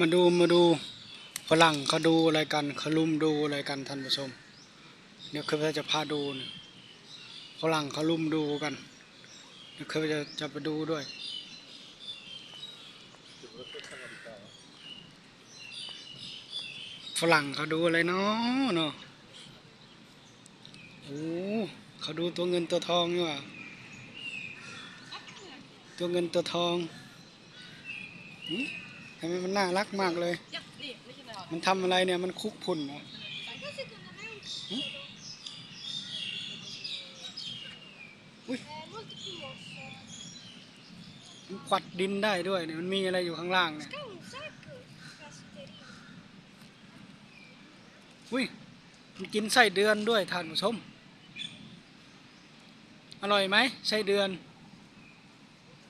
มาดูมาดูฝรั่งเขาดูอะไรกันเขาลุมดูอะไรกันท่านผู้ชมเดี๋ยวคือจะพาดูฝรั่งเขาลุมดูกันเดี๋ยวคือจะจะไปดูด้วย ฝรั่งเขาดูอะไรเนาะเนาะโอ้เขาดูตัวเงินตัวทองนี่หว่าตัวเงินตัวทอง หืมทำไมมันน่ารักมากเลย มันทำอะไรเนี่ยมันคุกพุ่นเหรอหึอุ้ยมันควัดดินได้ด้วยเนี่ยมันมีอะไรอยู่ข้างล่างเนี่ยอุ้ยมันกินไส้เดือนด้วยท่านผู้ชม อร่อยไหมไส้เดือน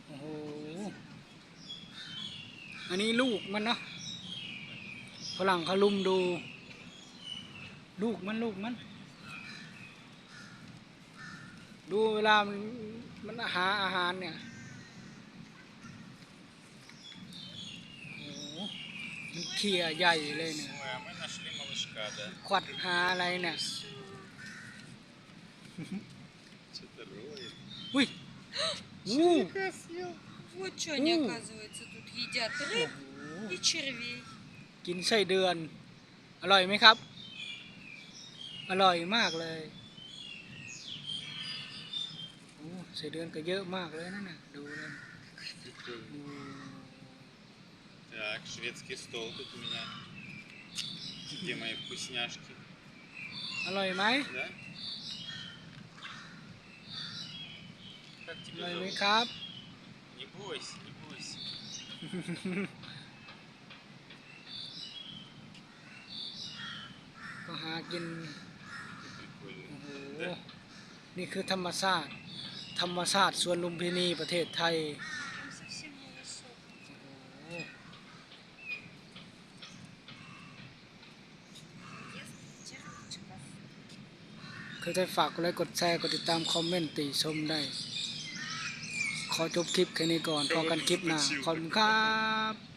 โอ้โห อันนี้ลูกมันเนาะฝรั่งเขาลุมดู ลูกมันลูกมัน ดูเวลามันมันหาอาหารเนี่ยมันเขี่ยใหญ่เลยเนี่ยขวัดหาอะไรเนี่ยอุ้ยอู้ Вот что они, М. оказывается, тут едят โอ้ рыб โห и червей. กินไส้เดือน อร่อยไหมครับ อร่อยมากเลยโอ้ไส้เดือนก็เยอะมากเลยนั่นน่ะดูเลย Прикольно. อืม Так, шведский стол тут у меня. Где мои вкусняшки? อร่อยไหม Да? Как อ тебя ร่อยไหม зовут? ครับ Не бойся, не бойся. ก็หากิน Прикольно. โอ้โห Да? นี่คือธรรมชาติ ธรรมชาติสวนลุมพินีประเทศไทย Там совсем невысокий. โอ้โห Ест червячков. คือได้ฝากกดไลค์กดแชร์กดติดตามคอมเมนต์ติชมได้ ขอจบคลิปแค่นี้ก่อนพอกันคลิปหน้าขอบคุณครับ